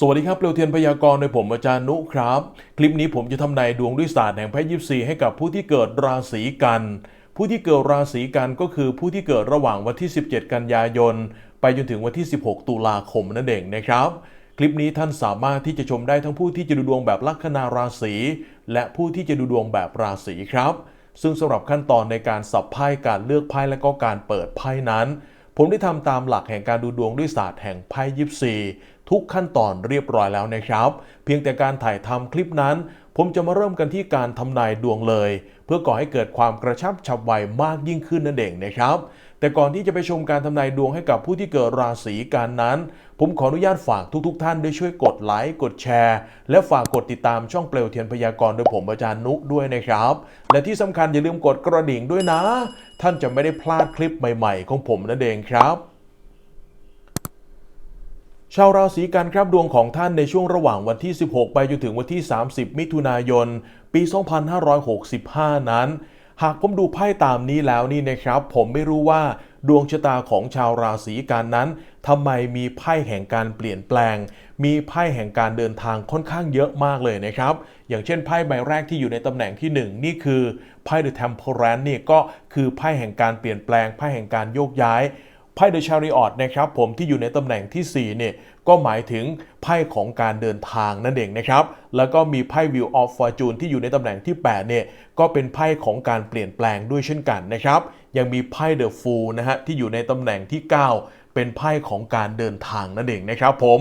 สวัสดีครับเปลวเทียนพยากรณ์โดยผมอาจารย์นุครับ คลิปนี้ผมจะทำนายดวงด้วยศาสตร์แห่งไพ่ยิปซีให้กับผู้ที่เกิดราศีกัน ผู้ที่เกิดราศีกันก็คือผู้ที่เกิดระหว่างวันที่ 17 กันยายน ไปจนถึงวันที่ 16 ตุลาคมนั่นเองนะครับ คลิปนี้ท่านสามารถที่จะชมได้ทั้งผู้ที่จะดูดวงแบบลัคนาราศีและผู้ที่จะดูดวงแบบราศีครับ ซึ่งสำหรับขั้นตอนในการสับไพ่การเลือกไพ่และก็การเปิดไพ่นั้นผมได้ทำตามหลักแห่งการดูดวงด้วยศาสตร์แห่งไพ่ยิปซี ทุกขั้นตอนเรียบร้อยแล้วนะครับ เพียงแต่การถ่ายทำคลิปนั้น ผมจะมาเริ่มกันที่การทำนายดวงเลย เพื่อก่อให้เกิดความกระชับฉับไวมากยิ่งขึ้นนั่นเองนะครับ แต่ก่อนที่จะไปชมการทำนายดวงให้กับผู้ที่เกิดราศีกันนั้น ผมขออนุญาตฝากทุกๆทท่านได้ช่วยกดไลค์กดแชร์ และฝากกดติดตามช่องเปลวเทียนพยากรณ์โดยผมอาจารย์นุด้วยนะครับ และที่สำคัญอย่าลืมกดกระดิ่งด้วยนะ ท่านจะไม่ได้พลาดคลิปใหม่ ๆ ของผมนั่นเองครับ ชาวราศีกันครับดวงของท่านในช่วงระหว่างวันที่ 16 ไปจนถึงวันที่ 30 มิถุนายน ปี 2565 นั้น หากผมดูไพ่ตามนี้แล้วนี่นะครับ ผมไม่รู้ว่าดวงชะตาของชาวราศีกันนั้นทำไมมีไพ่แห่งการเปลี่ยนแปลง มีไพ่แห่งการเดินทางค่อนข้างเยอะมากเลยนะครับ อย่างเช่นไพ่ใบแรกที่อยู่ในตำแหน่งที่ 1 นี่คือไพ่ The Temperance นี่ก็คือไพ่แห่งการเปลี่ยนแปลงไพ่แห่งการโยกย้าย ไพ่เดอะชาริออตนะครับผมที่อยู่ในตำแหน่งที่ 4 เนี่ย ก็หมายถึงไพ่ของการเดินทางนั่นเองนะครับ แล้วก็มีไพ่วิวออฟฟอร์จูนที่อยู่ในตำแหน่งที่ 8 เนี่ย ก็เป็นไพ่ของการเปลี่ยนแปลงด้วยเช่นกันนะครับ ยังมีไพ่เดอะฟูลนะฮะที่อยู่ในตำแหน่งที่ 9 เป็นไพ่ของการเดินทางนั่นเองนะครับผม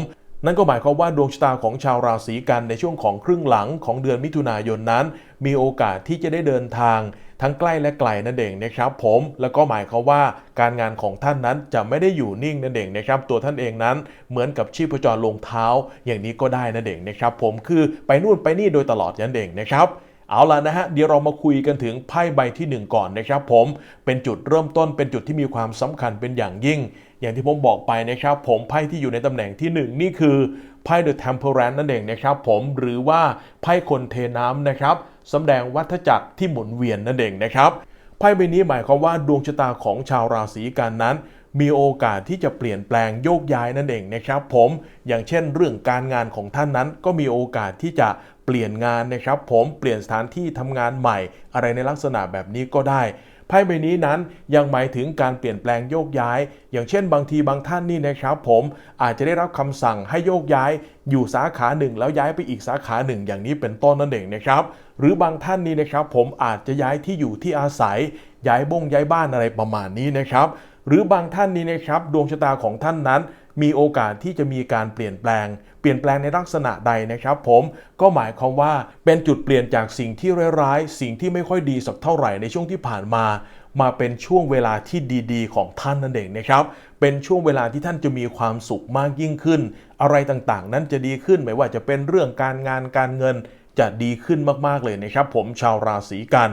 นั่นก็หมายความว่าดวงชะตาของชาวราศีกันในช่วงของครึ่งหลังของเดือนมิถุนายนนั้น มีโอกาสที่จะได้เดินทางทั้งใกล้และไกลนั่นเองนะครับผมแล้วก็หมายความว่าการงานของท่านนั้นจะไม่ได้อยู่นิ่งนั่นเองนะครับตัวท่านเองนั้นเหมือนกับชีพจรลงเท้า อย่างนี้ก็ได้นั่นเองนะครับผมคือไปนู่นไปนี่โดยตลอดนั่นเองนะครับ เอาล่ะนะฮะเดี๋ยวเรามาคุยกันถึงไพ่ใบที่ 1 ก่อนนะครับ ผมเป็นจุดเริ่มต้นเป็นจุดที่มีความสำคัญเป็นอย่างยิ่ง อย่างที่ผมบอกไปนะครับ ผมไพ่ที่อยู่ในตำแหน่งที่ 1 นี่คือไพ่ The Temperance นั่นเองนะครับ ผมหรือว่าไพ่คนเทน้ำนะครับสำแดงวัฏจักรที่หมุนเวียนนั่นเองนะครับไพ่ใบนี้หมายความว่าดวงชะตาของชาวราศีกันนั้นมีโอกาสที่จะเปลี่ยนแปลงโยกย้ายนั่นเองนะครับ ผมอย่างเช่นเรื่องการงานของท่านนั้นก็มีโอกาสที่จะ เปลี่ยนงานนะครับผมเปลี่ยนสถานที่ทำงานใหม่ อะไรในลักษณะแบบนี้ก็ได้ไพ่ใบนี้นั้นยังหมายถึงการเปลี่ยนแปลงโยกย้าย อย่างเช่นบางทีบางท่านนี่นะครับ ผมอาจจะได้รับคำสั่งให้โยกย้าย อยู่สาขาหนึ่งแล้วย้ายไปอีกสาขาหนึ่งอย่างนี้เป็นต้นนั่นเองนะครับ หรือบางท่านนี่นะครับ ผมอาจจะย้ายที่อยู่ที่อาศัย ย้ายบ้งย้ายบ้านอะไรประมาณนี้นะครับ หรือบางท่านนี้นะครับ ดวงชะตาของท่านนั้น มีโอกาสที่จะมีการเปลี่ยนแปลง เปลี่ยนแปลงในลักษณะใดนะครับผมก็หมายความว่าเป็นจุดเปลี่ยนจากสิ่งที่ร้ายๆ สิ่งที่ไม่ค่อยดีสักเท่าไหร่ในช่วงที่ผ่านมา มาเป็นช่วงเวลาที่ดีๆ ของท่านนั่นเองนะครับ เป็นช่วงเวลาที่ท่านจะมีความสุขมากยิ่งขึ้น อะไรต่างๆ นั้นจะดีขึ้นไม่ว่าจะเป็นเรื่องการงานการเงินจะดีขึ้นมากๆเลยนะครับ ผมชาวราศีกัน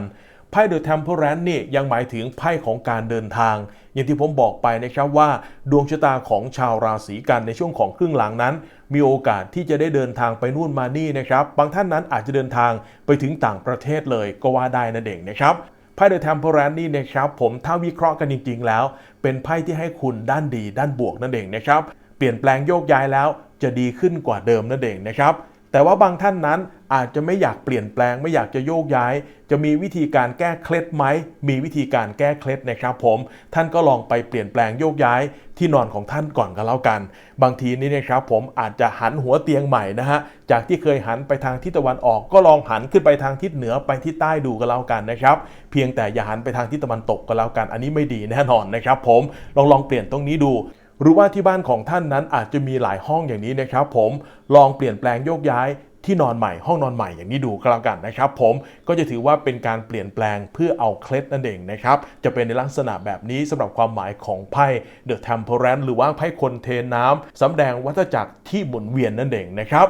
ไพ่เดอะ Temperance นี่ยังหมายถึงไพ่ของการเดินทาง อย่างที่ผมบอกไปนะครับว่า ดวงชะตาของชาวราศีกันในช่วงของครึ่งหลังนั้น มีโอกาสที่จะได้เดินทางไปนู่นมานี่นะครับบางท่านนั้นอาจจะเดินทางไปถึงต่างประเทศเลยก็ว่าได้นั่นเองนะครับไพ่เดอะ Temperance นี่นะครับผมถ้าวิเคราะห์กันจริง ๆ แล้ว เป็นไพ่ที่ให้คุณด้านดีด้านบวกนั่นเองนะครับเปลี่ยนแปลงโยกย้ายแล้วจะดีขึ้นกว่าเดิมนั่นเองนะครับ แต่ว่าบางท่านนั้นอาจจะไม่อยากเปลี่ยนแปลง ไม่อยากจะโยกย้าย จะมีวิธีการแก้เคล็ดไหม มีวิธีการแก้เคล็ดนะครับผม ท่านก็ลองไปเปลี่ยนแปลงโยกย้ายที่นอนของท่านก่อนก็แล้วกัน บางทีนี่นะครับผมอาจจะหันหัวเตียงใหม่นะฮะ จากที่เคยหันไปทางทิศตะวันออก ก็ลองหันขึ้นไปทางทิศเหนือไปทิศใต้ดูก็แล้วกันนะครับ เพียงแต่อย่าหันไปทางทิศตะวันตกก็แล้วกัน อันนี้ไม่ดีแน่นอนนะครับผม ลองลองเปลี่ยนตรงนี้ดู หรือว่าที่บ้านของท่านนั้นอาจจะมีหลายห้องอย่างนี้นะครับผมลองเปลี่ยนแปลงโยกย้ายที่นอนใหม่ห้องนอนใหม่อย่างนี้ดูก็แล้วกันนะครับ ผมก็จะถือว่าเป็นการเปลี่ยนแปลงเพื่อเอาเคล็ดนั่นเองนะครับ จะเป็นในลักษณะแบบนี้สำหรับความหมายของไพ่ The Temperance หรือว่าไพ่คนเทน้ำสำแดงวัฏจักรที่หมุนเวียนนั่นเองนะครับ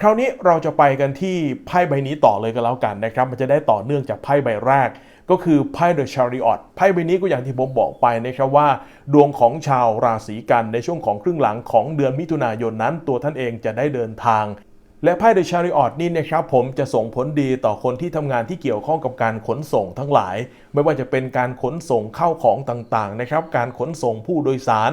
คราวนี้เราจะไปกันที่ไพ่ใบนี้ต่อเลยก็แล้วกันนะครับ มันจะได้ต่อเนื่องจากไพ่ใบแรก ก็คือไพ่ The Chariot ไพ่ใบนี้ก็อย่างที่ผมบอกไปนะครับว่า ดวงของชาวราศีกันในช่วงของครึ่งหลังของเดือนมิถุนายนนั้น ตัวท่านเองจะได้เดินทาง และไพ่ The Chariot นี่นะครับผมจะส่งผลดีต่อคนที่ทำงานที่เกี่ยวข้องกับการขนส่งทั้งหลาย ไม่ว่าจะเป็นการขนส่งเข้าของต่างๆนะครับการขนส่งผู้โดยสาร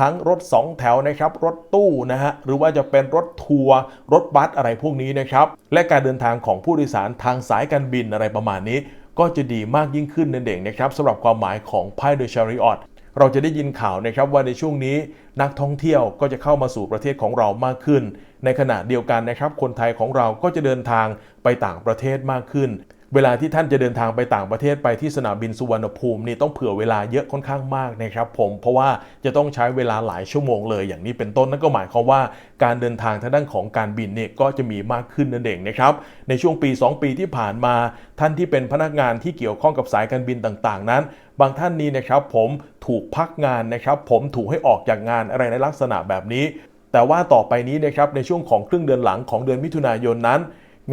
ทั้งรถ 2 แถวนะครับรถตู้นะฮะหรือว่าจะเป็นรถทัวร์รถบัสอะไรพวกนี้นะครับ และการเดินทางของผู้โดยสารทางสายการบินอะไรประมาณนี้ ก็จะดีมากยิ่งขึ้นนั่นเองนะครับสำหรับความหมายของไพ่เดอะชาริออตเราจะได้ยินข่าวนะครับว่าในช่วงนี้นักท่องเที่ยวก็จะเข้ามาสู่ประเทศของเรามากขึ้น ในขณะเดียวกันนะครับ คนไทยของเราก็จะเดินทางไปต่างประเทศมากขึ้น เวลาที่ท่านจะเดินทางไปต่างประเทศไปที่สนามบินสุวรรณภูมินี่ต้องเผื่อเวลาเยอะค่อนข้างมากนะครับผมเพราะว่าจะต้องใช้เวลาหลายชั่วโมงเลยอย่างนี้เป็นต้นนั่นก็หมายความว่าการเดินทางทางด้านของการบินเนี่ยก็จะมีมากขึ้นนั่นเองนะครับในช่วงปี 2 ปีที่ผ่านมา ท่านที่เป็นพนักงานที่เกี่ยวข้องกับสายการบินต่างๆ นั้น บางท่านนี้นะครับผมถูกพักงานนะครับผมถูกให้ออกจากงานอะไรในลักษณะแบบนี้ แต่ว่าต่อไปนี้นะครับในช่วงของครึ่งเดือนหลังของเดือนมิถุนายนนั้น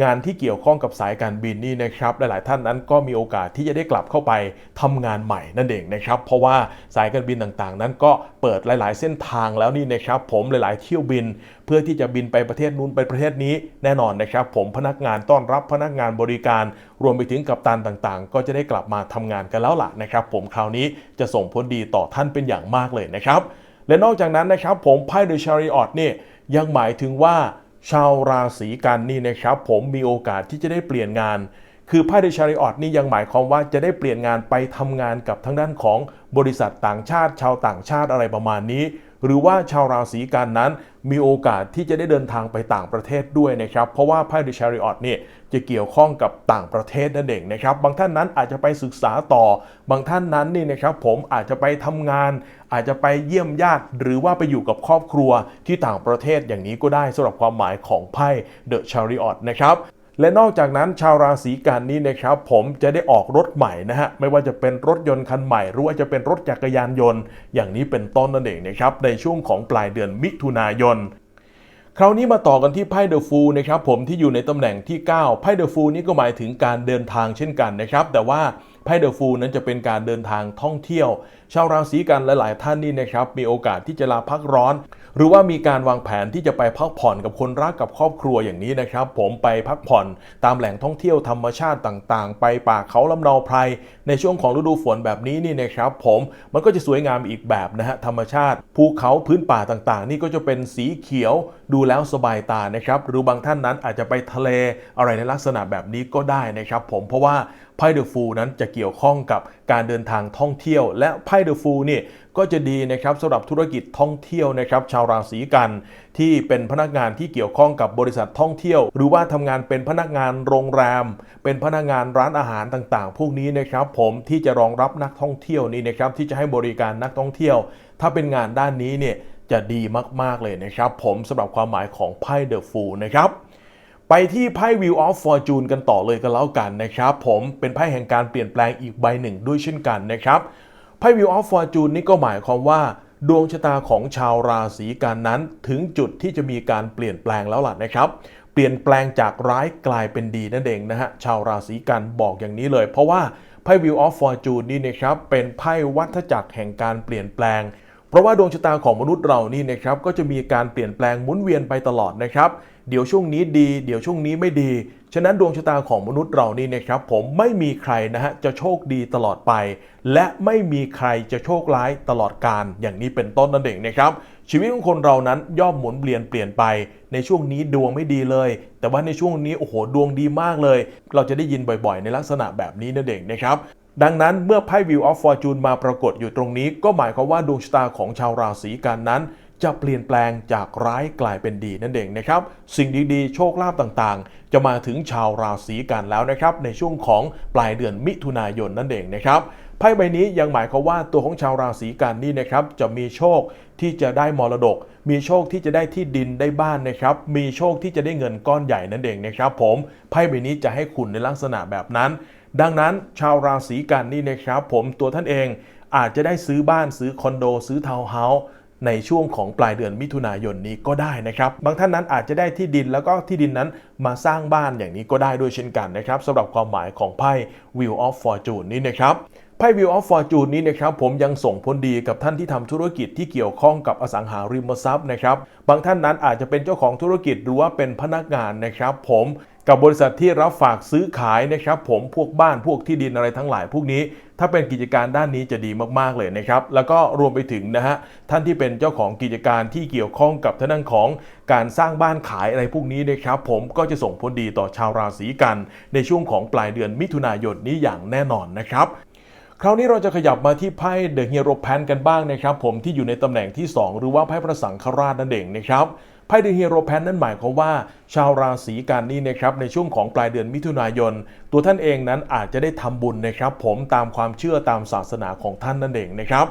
งานที่เกี่ยวข้องกับสายการบินนี่นะครับหลายๆท่านนั้นก็มีโอกาสที่จะได้กลับเข้าไปทำงานใหม่นั่นเองนะครับเพราะว่าสายการบินต่างๆ นั้นก็เปิดหลาย ๆ เส้นทางแล้วนี่นะครับผมหลาย ๆ เที่ยวบิน เพื่อที่จะบินไปประเทศนู้นไปประเทศนี้แน่นอนนะครับ ผมพนักงานต้อนรับพนักงานบริการ รวมไปถึงกัปตันต่างๆ ก็จะได้กลับมาทำงานกันแล้วล่ะนะครับ ผมคราวนี้จะส่งผลดีต่อท่านเป็นอย่างมากเลยนะครับและนอกจากนั้นนะครับผมไพ่เดอะชาริออตเนี่ยยังหมายถึงว่า ชาวราศีกันนี่นะครับ ผมมีโอกาสที่จะได้เปลี่ยนงาน คือไพ่เดชาริออตนี่ยังหมายความว่าจะได้เปลี่ยนงานไปทำงานกับทางด้านของบริษัทต่างชาติ ชาวต่างชาติอะไรประมาณนี้ หรือว่าชาวราศีกันนั้นมีโอกาสที่จะได้เดินทางไปต่างประเทศด้วยนะครับ เพราะว่าไพ่เดชาริออตนี่จะเกี่ยวข้องกับต่างประเทศนั่นเองนะครับ บางท่านนั้นอาจจะไปศึกษาต่อ บางท่านนั้นนี่นะครับผมอาจจะไปทำงาน อาจจะไปเยี่ยมญาติ หรือว่าไปอยู่กับครอบครัวที่ต่างประเทศอย่างนี้ก็ได้สำหรับความหมายของไพ่เดอะชาริออตนะครับและนอกจากนั้นชาวราศีกันนี้นะครับผมจะได้ออกรถใหม่นะฮะไม่ว่าจะเป็นรถยนต์คันใหม่ หรือว่าจะเป็นรถจักรยานยนต์ อย่างนี้เป็นต้นนั่นเองนะครับในช่วงของปลายเดือนมิถุนายนคราวนี้มาต่อกันที่ไพ่เดอะฟูลนะครับผมที่อยู่ในตำแหน่งที่ 9 ไพ่เดอะฟูลนี่ก็หมายถึงการเดินทางเช่นกันนะครับแต่ว่า ไพ่เดอะฟูลนั้นจะเป็นการเดินทางท่องเที่ยว ชาวราศีกันหลาย ๆ ท่านนี่นะครับมีโอกาสที่จะลาพักร้อน หรือว่ามีการวางแผนที่จะไปพักผ่อนกับคนรักกับครอบครัวอย่างนี้นะครับ ผมไปพักผ่อนตามแหล่งท่องเที่ยวธรรมชาติต่าง ๆ ไปป่าเขาลำเนาไพรในช่วงของฤดูฝนแบบนี้นี่นะครับผมมันก็จะสวยงามอีกแบบนะฮะธรรมชาติภูเขาพื้นป่าต่าง ๆ นี่ก็จะเป็นสีเขียวดูแล้วสบายตานะครับหรือบางท่านนั้นอาจจะไปทะเลอะไรในลักษณะแบบนี้ก็ได้นะครับ ผมเพราะว่า ไพ่เดอะฟูนั้นจะเกี่ยวข้องกับการเดินทางท่องเที่ยว และไพ่เดอะฟูนี่ก็จะดีนะครับสำหรับธุรกิจท่องเที่ยวนะครับชาวราศีกัน ที่เป็นพนักงานที่เกี่ยวข้องกับบริษัทท่องเที่ยว หรือว่าทำงานเป็นพนักงานโรงแรม เป็นพนักงานร้านอาหารต่างๆ พวกนี้นะครับผมที่จะรองรับนักท่องเที่ยวนี่นะครับที่จะให้บริการนักท่องเที่ยว ถ้าเป็นงานด้านนี้เนี่ยจะดีมากๆเลยนะครับผมสำหรับความหมายของไพ่เดอะฟูนะครับ ไปที่ไพ่ Wheel of Fortune กันต่อเลยกันแล้วกันนะครับผมเป็นไพ่แห่งการเปลี่ยนแปลงอีกใบหนึ่งด้วยเช่นกันนะครับไพ่ Wheel of Fortune นี่ก็หมายความว่า ดวงชะตาของชาวราศีกันนั้น ถึงจุดที่จะมีการเปลี่ยนแปลงแล้วล่ะนะครับ เปลี่ยนแปลงจากร้ายกลายเป็นดีนั่นเองนะฮะชาวราศีกันบอกอย่างนี้เลย เพราะว่าไพ่ Wheel of Fortune นี่นะครับเป็นไพ่วัฏจักรแห่งการเปลี่ยนแปลง เพราะว่าดวงชะตาของมนุษย์เรานี่นะครับก็จะมีการเปลี่ยนแปลงหมุนเวียนไปตลอดนะครับ เดี๋ยวช่วงนี้ดี เดี๋ยวช่วงนี้ไม่ดี ฉะนั้นดวงชะตาของมนุษย์เรานี่นะครับผมไม่มีใครนะฮะจะโชคดีตลอดไป และไม่มีใครจะโชคร้ายตลอดการอย่างนี้เป็นต้นนั่นเองนะครับชีวิตของคนเรานั้นย่อมหมุนเปลี่ยนเปลี่ยนไป ในช่วงนี้ดวงไม่ดีเลย แต่ว่าในช่วงนี้โอ้โหดวงดีมากเลย เราจะได้ยินบ่อยๆ ในลักษณะแบบนี้นั่นเองนะครับ ดังนั้นเมื่อไพ่ Wheel of Fortune มาปรากฏอยู่ตรงนี้ ก็หมายความว่าดวงชะตาของชาวราศีกันนั้น จะเปลี่ยนแปลงจากร้ายกลายเป็นดีนั่นเองนะครับ สิ่งดีๆ โชคลาภต่างๆ จะมาถึงชาวราศีกันแล้วนะครับ ในช่วงของปลายเดือนมิถุนายนนั่นเองนะครับไพ่ใบนี้ยังหมายความว่าตัวของชาวราศีกันนี่นะครับจะมีโชคที่จะได้มรดก มีโชคที่จะได้ที่ดินได้บ้านนะครับ มีโชคที่จะได้เงินก้อนใหญ่นั่นเองนะครับ ผมไพ่ใบนี้จะให้คุณในลักษณะแบบนั้น ดังนั้นชาวราศีกันนี่นะครับผมตัวท่านเองอาจจะได้ซื้อบ้านซื้อคอนโดซื้อทาวน์เฮาส์ในช่วงของปลายเดือนมิถุนายนนี้ก็ได้นะครับ บางท่านนั้นอาจจะได้ที่ดินแล้วก็ที่ดินนั้นมาสร้างบ้านอย่างนี้ก็ได้ด้วยเช่นกันนะครับสำหรับความหมายของไพ่ Wheel of Fortune นี่นะครับไพ่ Wheel of Fortune นี้นะครับผมยังส่งผลดีกับท่านที่ทำธุรกิจที่เกี่ยวข้องกับอสังหาริมทรัพย์นะครับบางท่านนั้นอาจจะเป็นเจ้าของธุรกิจหรือว่าเป็นพนักงานนะครับ ผม กับบริษัทที่รับฝากซื้อขายนะครับผมพวกบ้านพวกที่ดินอะไรทั้งหลายพวกนี้ ถ้าเป็นกิจการด้านนี้จะดีมากๆเลยนะครับแล้วก็รวมไปถึงนะฮะท่านที่เป็นเจ้าของกิจการที่เกี่ยวข้องกับท่างด้านของการสร้างบ้านขายอะไรพวกนี้นะครับผมก็จะส่งผลดีต่อชาวราศีกัน ในช่วงของปลายเดือนมิถุนายนนี้อย่างแน่นอนนะครับคราวนี้เราจะขยับมาที่ไพ่เดอะฮีโร่แพนกันบ้างนะครับผมที่อยู่ในตำแหน่งที่ 2 หรือว่าไพ่พระสังฆราชนั่นเองนะครับ ไพ่เดอะฮีโร่แพนนั้นหมายความว่า ชาวราศีกันนี่นะครับในช่วงของปลายเดือนมิถุนายน ตัวท่านเองนั้นอาจจะได้ทำบุญนะครับ ผมตามความเชื่อตามศาสนาของท่านนั่นเองนะครับ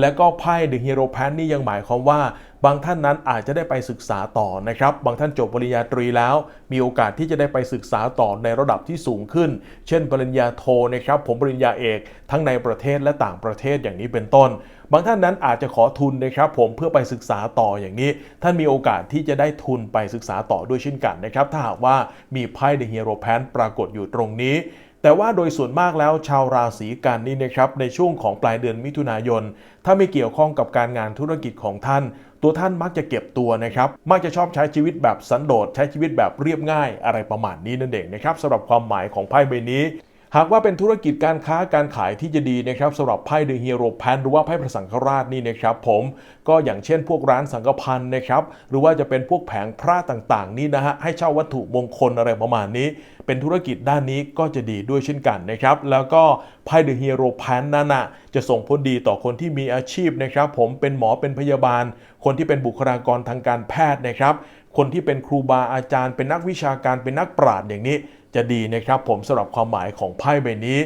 และก็ไพ่เดอะฮีโร่แพนนี่ยังหมายความว่า บางท่านนั้นอาจจะได้ไปศึกษาต่อนะครับ บางท่านจบปริญญาตรีแล้ว มีโอกาสที่จะได้ไปศึกษาต่อในระดับที่สูงขึ้น เช่น ปริญญาโทนะครับ ผมปริญญาเอก ทั้งในประเทศและต่างประเทศอย่างนี้เป็นต้น บางท่านนั้นอาจจะขอทุนนะครับ ผมเพื่อไปศึกษาต่ออย่างนี้ ท่านมีโอกาสที่จะได้ทุนไปศึกษาต่อด้วยเช่นกันนะครับ ถ้าหากว่ามีไพ่เดอะฮีโร่แพนปรากฏอยู่ตรงนี้ แต่ว่าโดยส่วนมากแล้วชาวราศีกันนี่นะครับในช่วงของปลายเดือนมิถุนายน ถ้าไม่เกี่ยวข้องกับการงานธุรกิจของท่าน ตัวท่านมักจะเก็บตัวนะครับ มักจะชอบใช้ชีวิตแบบสันโดษใช้ชีวิตแบบเรียบง่ายอะไรประมาณนี้นั่นเองนะครับสำหรับความหมายของไพ่ใบนี้ หากว่าเป็นธุรกิจการค้าการขายที่จะดีนะครับสำหรับไพ่เดอะฮีโร่แพนหรือว่าไพ่พระสังฆราชนี่นะครับผมก็อย่างเช่นพวกร้านสังฆพันธ์นะครับหรือว่าจะเป็นพวกแผงพระต่างๆ นี่นะฮะให้เช่าวัตถุมงคลอะไรประมาณนี้ เป็นธุรกิจด้านนี้ก็จะดีด้วยเช่นกันนะครับแล้วก็ไพ่เดอะฮีโร่แพนนั่นนะจะส่งผลดีต่อคนที่มีอาชีพนะครับผมเป็นหมอเป็นพยาบาล คนที่เป็นบุคลากรทางการแพทย์นะครับ คนที่เป็นครูบาอาจารย์ เป็นนักวิชาการเป็นนักปราชญ์อย่างนี้ จะดีนะครับผมสำหรับความหมายของไพ่ใบนี้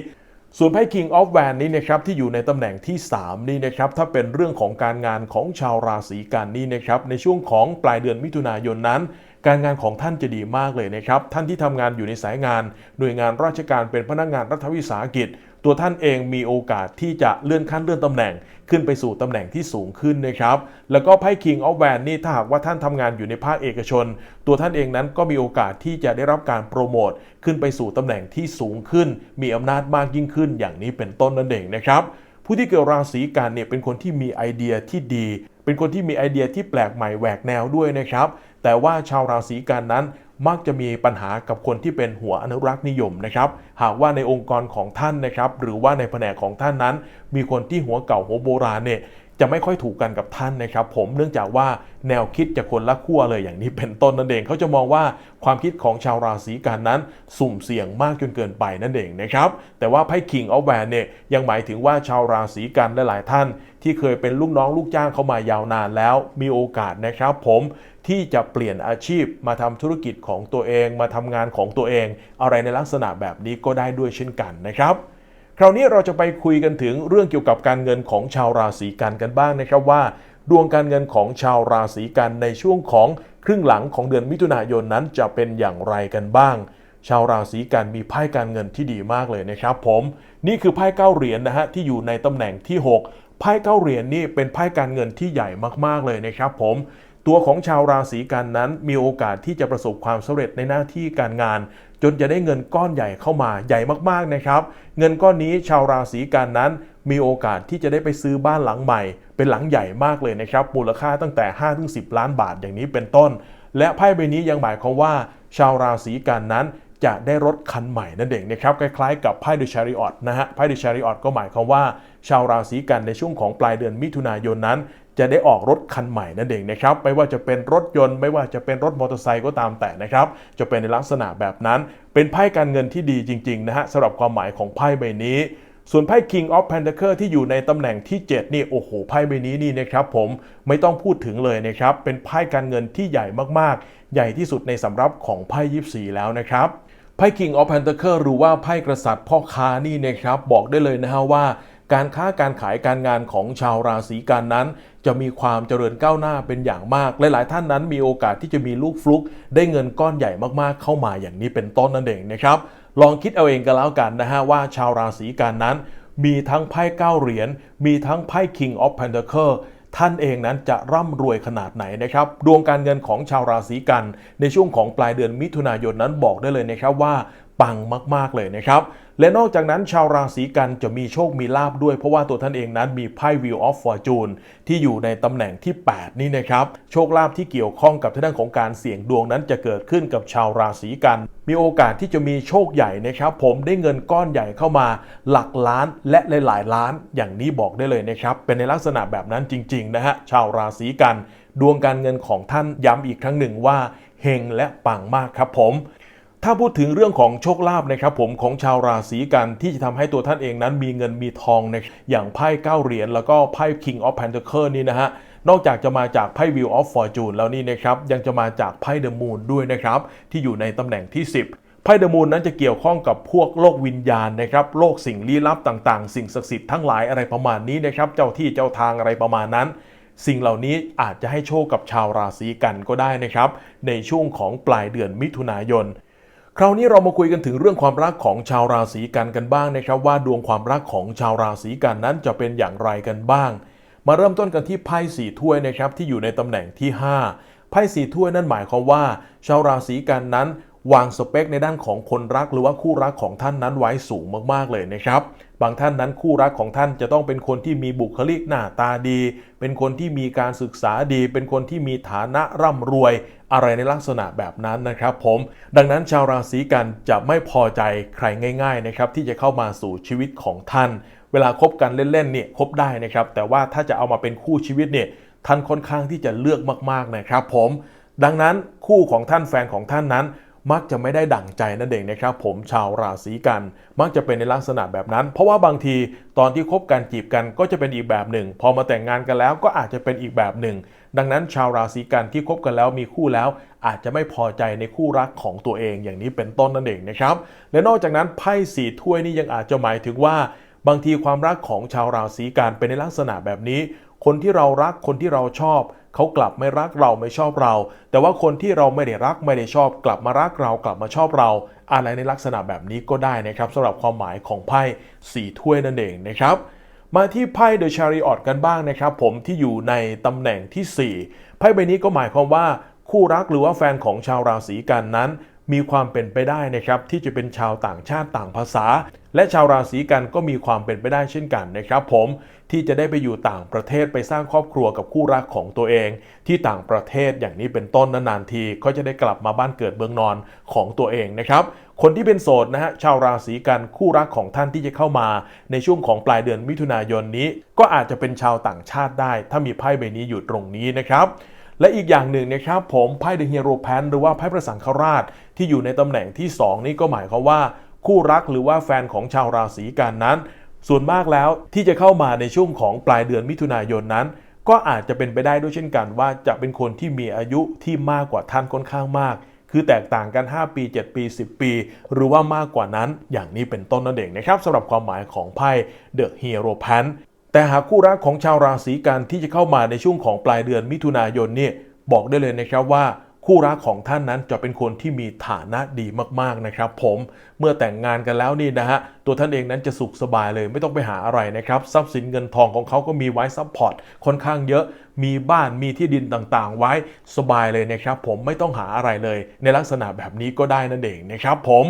ส่วนไพ่ King of w a n นี้นะครับที่อยู่ในตำแหน่งที่ 3 นี่นะครับถ้าเป็นเรื่องของการงานของชาวราศีกันนี่นะครับในช่วงของปลายเดือนมิถุนายนนั้น การงานของท่านจะดีมากเลยนะครับท่านที่ทำงานอยู่ในสายงาน หน่วยงานราชการเป็นพนักงานรัฐวิสาหกิจ ตัวท่านเองมีโอกาสที่จะเลื่อนขั้นเลื่อนตำแหน่ง ขึ้นไปสู่ตำแหน่งที่สูงขึ้นนะครับ แล้วก็ไพ่ King of w a n นี่ถ้าหากว่าท่านทำงานอยู่ในภาคเอกชน ตัวท่านเองนั้นก็มีโอกาสที่จะได้รับการโปรโมทขึ้นไปสู่ตำแหน่งที่สูงขึ้น มีอำนาจมากยิ่งขึ้น อย่างนี้เป็นต้นนั่นเองนะครับผู้ที่เกิดราศีกันเนี่ยเป็นคนที่มีไอเดียที่ดี เป็นคนที่มีไอเดียที่แปลกใหม่แหวกแนวด้วยนะครับ แต่ว่าชาวราศีกันนั้น มักจะมีปัญหากับคนที่เป็นหัวอนุรักษ์นิยมนะครับ หากว่าในองค์กรของท่านนะครับ หรือว่าในแผนกของท่านนั้น มีคนที่หัวเก่าหัวโบราณเนี่ยจะไม่ค่อยถูกกันกับท่านนะครับ ผมเนื่องจากว่าแนวคิดจะคนละขั้วเลยอย่างนี้เป็นต้นนั่นเองเขาจะมองว่าความคิดของชาวราศีกันนั้น สุ่มเสี่ยงมากจนเกินไปนั่นเองนะครับแต่ว่าไพ่ King of w a n เนี่ยยังหมายถึงว่าชาวราศีกันหลายๆท่าน ที่เคยเป็นลูกน้องลูกจ้างเขามายาวนานแล้วมีโอกาสนะครับ ผม ที่จะเปลี่ยนอาชีพมาทำธุรกิจของตัวเอง มาทำงานของตัวเอง อะไรในลักษณะแบบนี้ก็ได้ด้วยเช่นกันนะครับ คราวนี้เราจะไปคุยกันถึงเรื่องเกี่ยวกับการเงินของชาวราศีกันกันบ้างนะครับว่า ดวงการเงินของชาวราศีกันในช่วงของครึ่งหลังของเดือนมิถุนายนนั้นจะเป็นอย่างไรกันบ้างชาวราศีกันมีไพ่การเงินที่ดีมากเลยนะครับ ผมนี่คือไพ่เก้าเหรียญนะฮะที่อยู่ในตำแหน่งที่ 6ไพ่เก้าเหรียญนี่เป็นไพ่การเงินที่ใหญ่มากๆเลยนะครับ ผม ตัวของชาวราศีกันนั้นมีโอกาสที่จะประสบความสำเร็จในหน้าที่การงาน จนจะได้เงินก้อนใหญ่เข้ามาใหญ่มากๆนะครับ เงินก้อนนี้ชาวราศีกันนั้น มีโอกาสที่จะได้ไปซื้อบ้านหลังใหม่ เป็นหลังใหญ่มากเลยนะครับมูลค่าตั้งแต่ 5-10 ล้านบาทอย่างนี้เป็นต้น และไพ่ใบนี้ยังหมายความว่า ชาวราศีกันนั้นจะได้รถคันใหม่นั่นเองนะครับคล้ายๆกับไพ่เดอะชาริออตนะฮะไพ่เดอะชาริออตก็หมายความว่า ชาวราศีกันในช่วงของปลายเดือนมิถุนายนนั้น จะได้ออกรถคันใหม่นั่นเองนะครับไม่ว่าจะเป็นรถยนต์ไม่ว่าจะเป็นรถมอเตอร์ไซค์ก็ตามแต่นะครับ จะเป็นในลักษณะแบบนั้น เป็นไพ่การเงินที่ดีจริงๆนะฮะสำหรับความหมายของไพ่ใบนี้ส่วนไพ่ King of Pentacle ที่อยู่ในตำแหน่งที่ 7 นี่ โอ้โห ไพ่ใบนี้นี่นะครับผมไม่ต้องพูดถึงเลยนะครับ เป็นไพ่การเงินที่ใหญ่มากๆ ใหญ่ที่สุดในสำรับของไพ่ยิปซีแล้วนะครับไพ่ King of Pentacle หรือว่าไพ่กษัตริย์พ่อค้านี่นะครับ บอกได้เลยนะฮะว่า การค้าการขายการงานของชาวราศีกันนั้น จะมีความเจริญก้าวหน้าเป็นอย่างมาก หลายๆ ท่านนั้นมีโอกาสที่จะมีลูกฟลุก ได้เงินก้อนใหญ่มากๆ เข้ามาอย่างนี้เป็นต้นนั่นเองนะครับลองคิดเอาเองกันแล้วกันนะฮะว่าชาวราศีกันนั้น มีทั้งไพ่เก้าเหรียญมีทั้งไพ่ King of Pentacle ท่านเองนั้นจะร่ำรวยขนาดไหนนะครับ ดวงการเงินของชาวราศีกัน ในช่วงของปลายเดือนมิถุนายนนั้นบอกได้เลยนะครับว่าปังมาก ๆ เลยนะครับ และนอกจากนั้นชาวราศีกันจะมีโชคมีลาบด้วย เพราะว่าตัวท่านเองนั้นมีไพ่ Wheel of Fortune ที่อยู่ในตำแหน่งที่ 8 นี่นะครับ โชคลาภที่เกี่ยวข้องกับทางด้านของการเสี่ยงดวงนั้นจะเกิดขึ้นกับชาวราศีกันมีโอกาสที่จะมีโชคใหญ่นะครับ ผมได้เงินก้อนใหญ่เข้ามาหลักล้านและหลายๆล้าน อย่างนี้บอกได้เลยนะครับ เป็นในลักษณะแบบนั้นจริง ๆ นะฮะชาวราศีกัน ดวงการเงินของท่านย้ำอีกครั้งหนึ่งว่าเฮงและปังมากครับผม ถ้าพูดถึงเรื่องของโชคลาภนะครับผมของชาวราศีกันที่จะทำให้ตัวท่านเองนั้นมีเงินมีทองนะอย่างไพ่เก้าเหรียญแล้วก็ไพ่ King of Pentacle นี่นะฮะนอกจากจะมาจากไพ่ Wheel of Fortune แล้วนี่นะครับยังจะมาจากไพ่ The Moon ด้วยนะครับที่อยู่ในตำแหน่งที่ 10ไพ่ The Moon นั้นจะเกี่ยวข้องกับพวกโลกวิญญาณนะครับโลกสิ่งลี้ลับต่างๆ สิ่งศักดิ์สิทธิ์ทั้งหลายอะไรประมาณนี้นะครับเจ้าที่เจ้าทางอะไรประมาณนั้น สิ่งเหล่านี้อาจจะให้โชคกับชาวราศีกันก็ได้นะครับ ในช่วงของปลายเดือนมิถุนายน คราวนี้เรามาคุยกันถึงเรื่องความรักของชาวราศีกันกันบ้างนะครับว่าดวงความรักของชาวราศีกันนั้นจะเป็นอย่างไรกันบ้าง มาเริ่มต้นกันที่ไพ่สีถ้วยนะครับที่อยู่ในตำแหน่งที่ 5ไพ่สีถ้วยนั่นหมายความว่า ชาวราศีกันนั้น วางสเปคในด้านของคนรักหรือว่าคู่รักของท่านนั้นไว้สูงมากๆเลยนะครับ บางท่านนั้นคู่รักของท่านจะต้องเป็นคนที่มีบุคลิกหน้าตาดี เป็นคนที่มีการศึกษาดี เป็นคนที่มีฐานะร่ำรวย อะไรในลักษณะแบบนั้นนะครับ ผม ดังนั้นชาวราศีกันจะไม่พอใจใครง่าย ๆนะครับ ที่จะเข้ามาสู่ชีวิตของท่าน เวลาคบกันเล่นๆเนี่ยคบได้นะครับ แต่ว่าถ้าจะเอามาเป็นคู่ชีวิตเนี่ยท่านค่อนข้างที่จะเลือกมากๆนะครับ ผม ดังนั้นคู่ของท่านแฟนของท่านนั้น มักจะไม่ได้ดั่งใจนั่นเองนะครับ ผมชาวราศีกัน มักจะเป็นในลักษณะแบบนั้น เพราะว่าบางทีตอนที่คบกันจีบกันก็จะเป็นอีกแบบหนึ่ง พอมาแต่งงานกันแล้วก็อาจจะเป็นอีกแบบหนึ่ง ดังนั้นชาวราศีกันที่คบกันแล้วมีคู่แล้ว อาจจะไม่พอใจในคู่รักของตัวเองอย่างนี้เป็นต้นนั่นเองนะครับ และนอกจากนั้นไพ่สีถ้วยนี่ยังอาจจะหมายถึงว่า บางทีความรักของชาวราศีกันเป็นในลักษณะแบบนี้ คนที่เรารักคนที่เราชอบเขากลับไม่รักเราไม่ชอบเรา แต่ว่าคนที่เราไม่ได้รักไม่ได้ชอบ กลับมารักเรากลับมาชอบเรา อะไรในลักษณะแบบนี้ก็ได้นะครับสำหรับความหมายของไพ่สีถ้วยนั่นเองนะครับมาที่ไพ่ The Chariot กันบ้างนะครับ ผมที่อยู่ในตำแหน่งที่ 4 ไพ่ใบนี้ก็หมายความว่าคู่รักหรือว่าแฟนของชาวราศีกันนั้น มีความเป็นไปได้นะครับที่จะเป็นชาวต่างชาติต่างภาษา และชาวราศีกันก็มีความเป็นไปได้เช่นกันนะครับ ผม ที่จะได้ไปอยู่ต่างประเทศไปสร้างครอบครัวกับคู่รักของตัวเอง ที่ต่างประเทศอย่างนี้เป็นต้นนานๆทีก็จะได้กลับมาบ้านเกิดเมืองนอนของตัวเองนะครับคนที่เป็นโสดนะฮะชาวราศีกันคู่รักของท่านที่จะเข้ามาในช่วงของปลายเดือนมิถุนายนนี้ ก็อาจจะเป็นชาวต่างชาติได้ ถ้ามีไพ่ใบนี้อยู่ตรงนี้นะครับและอีกอย่างหนึ่งนะครับผมไพ่เดอะฮีโร่แพนหรือว่าไพ่พระสังฆราชที่อยู่ในตำแหน่งที่ 2 นี่ก็หมายความว่าคู่รักหรือว่าแฟนของชาวราศีกันนั้น ส่วนมากแล้วที่จะเข้ามาในช่วงของปลายเดือนมิถุนายนนั้น ก็อาจจะเป็นไปได้ด้วยเช่นกันว่าจะเป็นคนที่มีอายุที่มากกว่าท่านค่อนข้างมาก คือแตกต่างกัน 5 ปี 7 ปี 10 ปี หรือว่ามากกว่านั้น อย่างนี้เป็นต้นนั่นเองนะครับสำหรับความหมายของไพ่เดอะฮีโร่แพนแต่หากคู่รักของชาวราศีกันที่จะเข้ามาในช่วงของปลายเดือนมิถุนายนเนี่ยบอกได้เลยนะครับว่า คู่รักของท่านนั้นจะเป็นคนที่มีฐานะดีมากๆนะครับผมเมื่อแต่งงานกันแล้วนี่นะฮะตัวท่านเองนั้นจะสุขสบายเลยไม่ต้องไปหาอะไรนะครับทรัพย์สินเงินทองของเขาก็มีไว้ซัพพอร์ตค่อนข้างเยอะ มีบ้านมีที่ดินต่างๆ ไว้สบายเลยนะครับผมไม่ต้องหาอะไรเลย ในลักษณะแบบนี้ก็ได้นั่นเองนะครับผม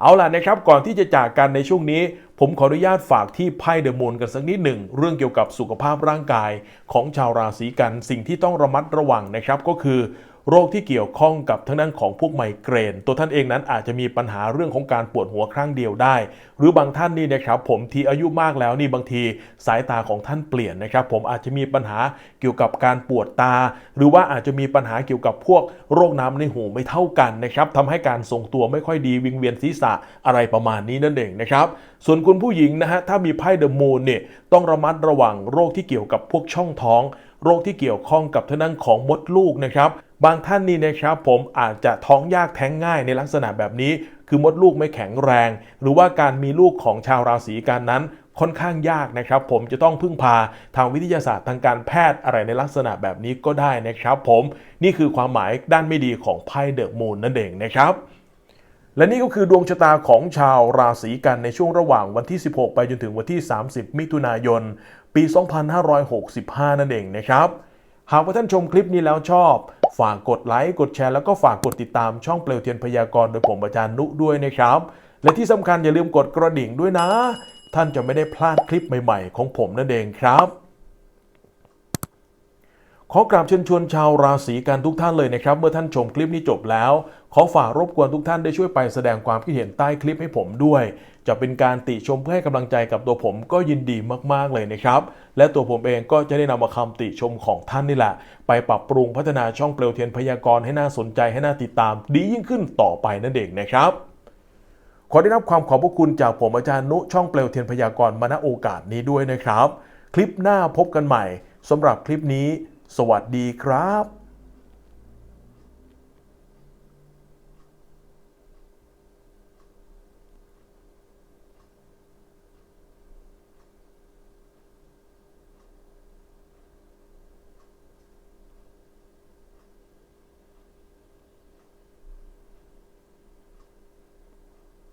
เอาล่ะนะครับก่อนที่จะจากกันในช่วงนี้ ผมขออนุญาตฝากที่ไพ่เดอะมูนกันสักนิดหนึ่ง เรื่องเกี่ยวกับสุขภาพร่างกายของชาวราศีกัน สิ่งที่ต้องระมัดระวังนะครับก็คือ โรคที่เกี่ยวข้องกับทั้งนั้นของพวกไมเกรน ตัวท่านเองนั้นอาจจะมีปัญหาเรื่องของการปวดหัวครั้งเดียวได้ หรือบางท่านนี่นะครับผมที่อายุมากแล้วนี่บางทีสายตาของท่านเปลี่ยนนะครับ ผมอาจจะมีปัญหาเกี่ยวกับการปวดตา หรือว่าอาจจะมีปัญหาเกี่ยวกับพวกโรคน้ำในหูไม่เท่ากันนะครับทำให้การทรงตัวไม่ค่อยดีวิงเวียนศีรษะอะไรประมาณนี้นั่นเองนะครับส่วนคุณผู้หญิงนะฮะถ้ามีไพ่เดอะมูนเนี่ยต้องระมัดระวังโรคที่เกี่ยวกับพวกช่องท้อง โรคที่เกี่ยวข้องกับทางด้านของมดลูกนะครับ บางท่านนี่นะครับผมอาจจะท้องยากแท้งง่ายในลักษณะแบบนี้ คือมดลูกไม่แข็งแรง หรือว่าการมีลูกของชาวราศีกันนั้นค่อนข้างยากนะครับ ผมจะต้องพึ่งพาทางวิทยาศาสตร์ทางการแพทย์อะไรในลักษณะแบบนี้ก็ได้นะครับ ผมนี่คือความหมายด้านไม่ดีของไพ่เดอะมูนนั่นเองนะครับและนี่ก็คือดวงชะตาของชาวราศีกันในช่วงระหว่างวันที่ 16 ไปจนถึงวันที่ 30 มิถุนายน ปี 2565 นั่นเองนะครับ หากว่าท่านชมคลิปนี้แล้วชอบ ฝากกดไลค์ กดแชร์ แล้วก็ฝากกดติดตามช่องเปลวเทียนพยากรณ์โดยผมอาจารย์นุด้วยนะครับ และที่สำคัญอย่าลืมกดกระดิ่งด้วยนะ ท่านจะไม่ได้พลาดคลิปใหม่ๆ ของผมนั่นเองครับขอกราบเชิญชวนชาวราศีกันทุกท่านเลยนะครับ เมื่อท่านชมคลิปนี้จบแล้ว ขอฝากรบกวนทุกท่านได้ช่วยไปแสดงความคิดเห็นใต้คลิปให้ผมด้วย จะเป็นการติชมเพื่อให้กำลังใจกับตัวผมก็ยินดีมากๆเลยนะครับ และตัวผมเองก็จะได้นำมาคำติชมของท่านนี่แหละ ไปปรับปรุงพัฒนาช่องเปลวเทียนพยากรณ์ให้น่าสนใจให้น่าติดตาม ดียิ่งขึ้นต่อไปนั่นเองนะครับขอได้รับความขอบพระคุณจากผมอาจารย์นุช่องเปลวเทียนพยากรณ์มาณโอกาสนี้ด้วยนะครับ คลิปหน้าพบกันใหม่สำหรับคลิปนี้ สวัสดีครับ